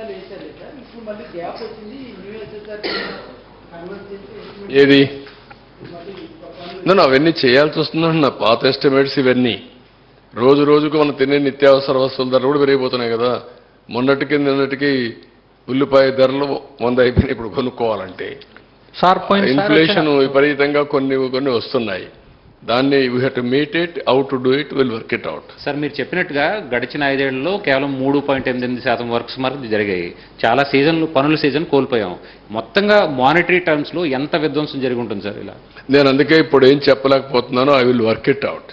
వేశారు సార్ ఇప్పుడు మళ్ళీ గ్యాప్ వచ్చింది న్యూ ఎస్ఎస్ఆర్ కన్వర్ట్ చేసి ఏది? మళ్ళీ పనులు నేను అవన్నీ చేయాల్సి వస్తుందండి. నా పాత ఎస్టిమేట్స్ ఇవన్నీ. రోజు రోజుకు మనం తినే నిత్యావసర వస్తువుల ధరలు కూడా పెరిగిపోతున్నాయి కదా. మొన్నటికి నిన్నటికి ఉల్లిపాయ ధరలు వంద అయిపోయినాయి ఇప్పుడు కొనుక్కోవాలంటే. ఇన్ఫ్లేషన్ విపరీతంగా కొన్ని కొన్ని వస్తున్నాయి. దాన్ని we have to meet it out to do it will work it out sir మీరు చెప్పినట్టుగా గడిచిన ఐదేళ్ళలో కేవలం మూడు పాయింట్ ఎనిమిది శాతం వర్క్స్ వరకు జరిగాయి. చాలా సీజన్లు పనుల సీజన్ కోల్పోయాం. మొత్తంగా మానిటరీ టర్మ్స్లో ఎంత విధ్వంసం జరిగి ఉంటుంది సార్ ఇలా? నేను అందుకే ఇప్పుడు ఏం చెప్పలేకపోతున్నానో I will work it out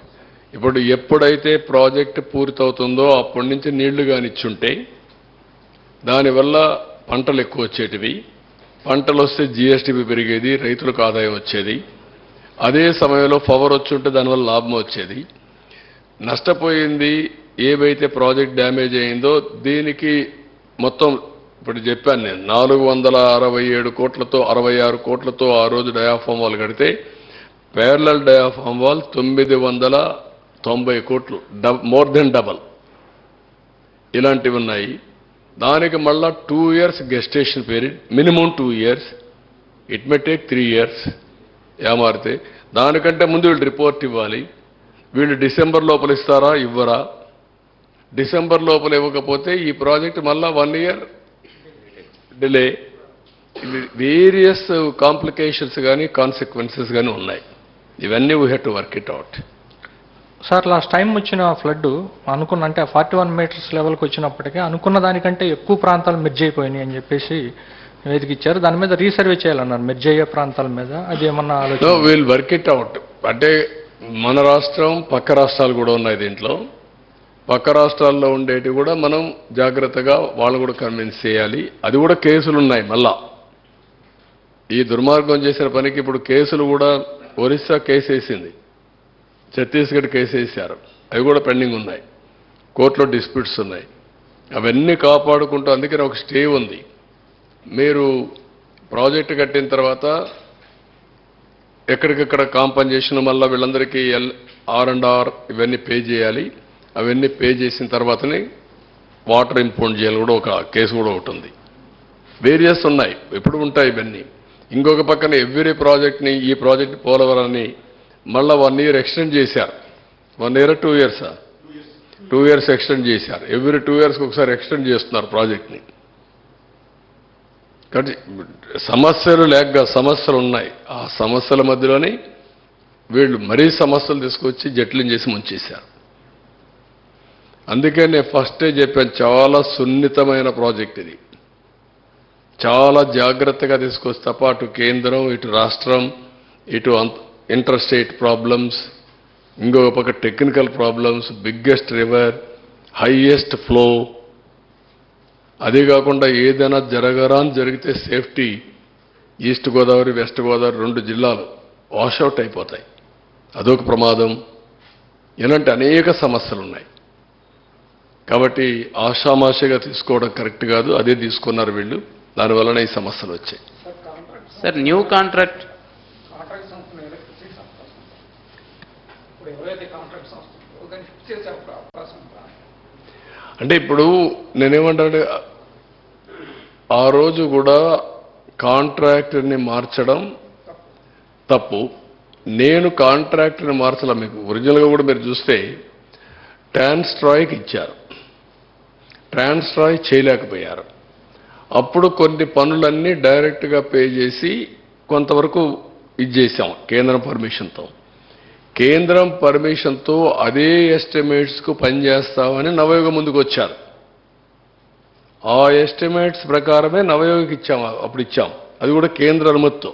ఇప్పుడు ఎప్పుడైతే ప్రాజెక్ట్ పూర్తవుతుందో అప్పటి నుంచి నీళ్ళు కానిచ్చుంటే దానివల్ల పంటలు ఎక్కువ వచ్చేటివి. పంటలు వస్తే జిఎస్టిపి పెరిగేది రైతులకు ఆదాయం వచ్చేది. అదే సమయంలో పవర్ వచ్చుంటే దానివల్ల లాభం వచ్చేది. నష్టపోయింది ఏవైతే ప్రాజెక్ట్ డ్యామేజ్ అయిందో దీనికి మొత్తం ఇప్పుడు చెప్పాను నేను నాలుగు వందల అరవై ఏడు కోట్లతో అరవై ఆరు కోట్లతో ఆ రోజు డయాఫామ్ వాల్ కడితే పేర్లల్ డయాఫామ్ వాల్ తొమ్మిది వందల తొంభై కోట్లు డబ్ మోర్ దెన్ డబల్. ఇలాంటివి ఉన్నాయి. దానికి మళ్ళా two years gestation period minimum two years it may take three years. ఏమారితే? దానికంటే ముందు వీళ్ళు రిపోర్ట్ ఇవ్వాలి. వీళ్ళు డిసెంబర్ లోపల ఇస్తారా? ఇవ్వరా? డిసెంబర్ లోపల ఇవ్వకపోతే ఈ ప్రాజెక్ట్ మళ్ళా one year delay. Various complications కానీ కాన్సిక్వెన్సెస్ కానీ ఉన్నాయి. ఇవన్నీ we have to work it out sir last time వచ్చిన ఫ్లడ్ అనుకున్న అంటే ఫార్టీ వన్ మీటర్స్ లెవెల్కి వచ్చినప్పటికీ అనుకున్న దానికంటే ఎక్కువ ప్రాంతాలు మిర్జ్ అయిపోయినాయి అని చెప్పేసి నివేదిక ఇచ్చారు. దాని మీద రీసర్వే చేయాలన్నారు. మెర్జ్ అయ్యే ప్రాంతాల మీద. అది ఏమన్నా నో ఆలోచన విల్ వర్క్ ఇట్ అవుట్ అంటే మన రాష్ట్రం పక్క రాష్ట్రాలు కూడా ఉన్నాయి దీంట్లో. పక్క రాష్ట్రాల్లో ఉండేటివి కూడా మనం జాగ్రత్తగా వాళ్ళు కూడా కన్విన్స్ చేయాలి. అది కూడా కేసులు ఉన్నాయి మళ్ళా. ఈ దుర్మార్గం చేసిన పనికి ఇప్పుడు కేసులు కూడా ఒరిస్సా కేసు వేసింది. ఛత్తీస్గఢ్ కేసు వేశారు. అవి కూడా పెండింగ్ ఉన్నాయి. కోర్టులో డిస్ప్యూట్స్ ఉన్నాయి. అవన్నీ కాపాడుకుంటూ అందుకని ఒక స్టే ఉంది. మీరు ప్రాజెక్ట్ కట్టిన తర్వాత ఎక్కడికక్కడ కాంపన్సేషన్ మళ్ళీ వీళ్ళందరికీ ఎల్ ఆర్ అండ్ ఆర్ ఇవన్నీ పే చేయాలి. అవన్నీ పే చేసిన తర్వాతనే వాటర్ ఇంపౌండ్ చేయాలి కూడా ఒక కేసు కూడా ఒకటి ఉంది. వేరియస్ ఉన్నాయి. ఎప్పుడు ఉంటాయి ఇవన్నీ. ఇంకొక పక్కన ఎవ్రీ ప్రాజెక్ట్ని ఈ ప్రాజెక్ట్ పోలవరాన్ని మళ్ళీ వన్ ఇయర్ ఎక్స్టెండ్ చేశారు. వన్ ఇయర్ టూ ఇయర్సా. టూ ఇయర్స్ ఎక్స్టెండ్ చేశారు. ఎవ్రీ టూ ఇయర్స్కి ఒకసారి ఎక్స్టెండ్ చేస్తున్నారు ప్రాజెక్ట్ని. కాబట్టి సమస్యలు లేక సమస్యలు ఉన్నాయి. ఆ సమస్యల మధ్యలోనే వీళ్ళు మరీ సమస్యలు తీసుకొచ్చి జట్లం చేసి ముంచేశారు. అందుకే నేను ఫస్టే చెప్పాను చాలా సున్నితమైన ప్రాజెక్ట్ ఇది. చాలా జాగ్రత్తగా తీసుకొస్తే తప్ప అటు కేంద్రం ఇటు రాష్ట్రం ఇటు ఇంటర్ స్టేట్ ప్రాబ్లమ్స్ ఇంకొక పక్క technical problems biggest river highest flow అదే కాకుండా ఏదైనా జరగరాని జరిగితే safety east Godavari west Godavari రెండు జిల్లాలు వాషౌట్ అయిపోతాయి. అదొక ప్రమాదం. ఇలాంటి అనేక సమస్యలు ఉన్నాయి కాబట్టి ఆషామాషిగా తీసుకోవడం కరెక్ట్ కాదు అదే తీసుకున్నారు వీళ్ళు. దానివలన ఈ సమస్యలు వచ్చాయి. సార్ న్యూ కాంట్రాక్ట్ అంటే ఇప్పుడు నేనేమంటాను ఆ రోజు కూడా కాంట్రాక్టర్ని మార్చడం తప్పు. నేను కాంట్రాక్టర్ని మార్చలే మీకు. ఒరిజినల్గా కూడా మీరు చూస్తే ట్రాన్స్ట్రాయ్కి ఇచ్చారు. ట్రాన్స్ట్రాయ్ చేయలేకపోయారు. అప్పుడు కొన్ని పనులన్నీ డైరెక్ట్గా పే చేసి కొంతవరకు ఇది కేంద్రం పర్మిషన్తో. కేంద్రం పర్మిషన్తో అదే ఎస్టిమేట్స్కు పనిచేస్తామని నవయోగ ముందుకు వచ్చారు ఆ ఎస్టిమేట్స్ ప్రకారమే నవయోగికి ఇచ్చాం అప్పుడు ఇచ్చాం. అది కూడా కేంద్ర అనుమతితో.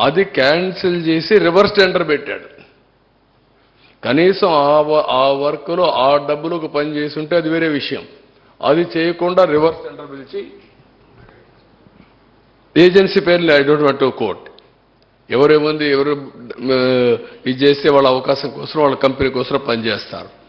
అది క్యాన్సిల్ చేసి రివర్స్ టెండర్ పెట్టాడు. కనీసం ఆ వ- ఆ డబ్బులు ఆ పని చేసి ఉంటే అది వేరే విషయం. అది చేయకుండా రివర్స్ టెండర్ పిలిచి ఏజెన్సీ పేర్లు I don't want to court ఎవరేముంది ఎవరు ఇది చేస్తే వాళ్ళ అవకాశం కోసం వాళ్ళ కంపెనీ కోసం పనిచేస్తారు